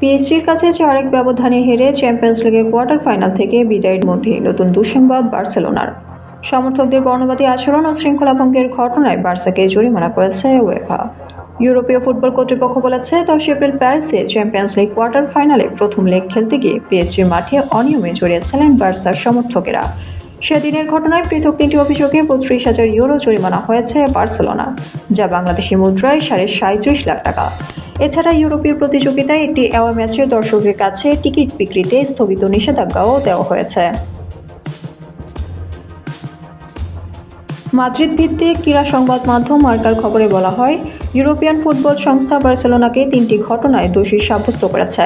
পিএসজির কাছে চার এক ব্যবধানে হেরে চ্যাম্পিয়ন্স লিগের কোয়ার্টার ফাইনাল থেকে বিদায়ের মধ্যে নতুন দুঃসংবাদ বার্সেলোনার। সমর্থকদের বর্ণবাদী আচরণ ও শৃঙ্খলা ভঙ্গের ঘটনায় বার্সাকে জরিমানা করেছে ওয়েফা ইউরোপীয় ফুটবল কর্তৃপক্ষ বলেছে, দশ এপ্রিল প্যারিসে চ্যাম্পিয়ন্স লিগ কোয়ার্টার ফাইনালে প্রথম লেগ খেলতে গিয়ে পিএসজির মাঠে অনিয়মে জড়িয়েছিলেন বার্সার সমর্থকেরা। সেদিনের ঘটনায় পৃথক তিনটি অভিযোগে বত্রিশ হাজার ইউরো জরিমানা হয়েছে বার্সেলোনা, যা বাংলাদেশি মুদ্রায় সাড়ে সাঁত্রিশ লাখ টাকা। এছাড়া ইউরোপীয় প্রতিযোগিতায় একটি অ্যাওয়া ম্যাচে দর্শকের কাছে টিকিট বিক্রিতে স্থগিত নিষেধাজ্ঞাও দেওয়া হয়েছে। মাদ্রিদ ভিত্তিক ক্রীড়া সংবাদ মাধ্যম মার্কার খবরে বলা হয়, ইউরোপিয়ান ফুটবল সংস্থা বার্সেলোনাকে তিনটি ঘটনায় দোষী সাব্যস্ত করেছে।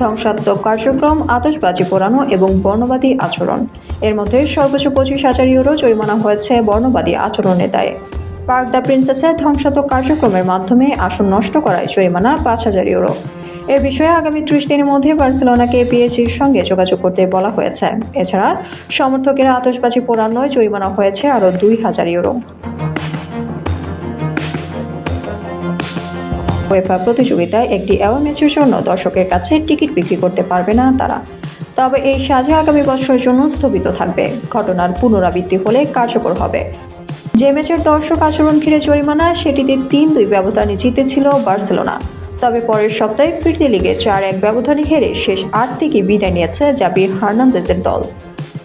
ধ্বংসাত্মক কার্যক্রম, আতশবাজি পোড়ানো এবং বর্ণবাদী আচরণ। এর মধ্যে সর্বোচ্চ পঁচিশ হাজার ইউরো জরিমানা হয়েছে বর্ণবাদী আচরণের দায়ে। পার্ক দ্য প্রিন্সেসের ধ্বংসাত্মক কার্যক্রমের মাধ্যমে আসন নষ্ট করায় জরিমানা পাঁচ হাজার ইউরো। এ বিষয়ে আগামী ত্রিশ দিনের মধ্যে বার্সেলোনাকে পিএসজির সঙ্গে যোগাযোগ করতে বলা হয়েছে। এছাড়া সমর্থকেরা আতশবাজি পোড়ানোয় জরিমানা হয়েছে আরও দুই হাজার ইউরো। ওয়েফা প্রতিযোগিতায় একটি অ্যাওয়ে ম্যাচের জন্য দর্শকের কাছে টিকিট বিক্রি করতে পারবে না তারা। তবে এই সাজা আগামী বছরের জন্য স্থগিত থাকবে। ঘটনার পুনরাবৃত্তি হলে কার্যকর হবে। যে ম্যাচের দর্শক আচরণ ঘিরে জরিমানা, সেটিতে তিন দুই ব্যবধানে জিতেছিল বার্সেলোনা। তবে পরের সপ্তাহে ফিরতে লিগে চার এক ব্যবধানে হেরে শেষ আট থেকে বিদায় নিয়েছে জাবি হার্নান্দেজের দল।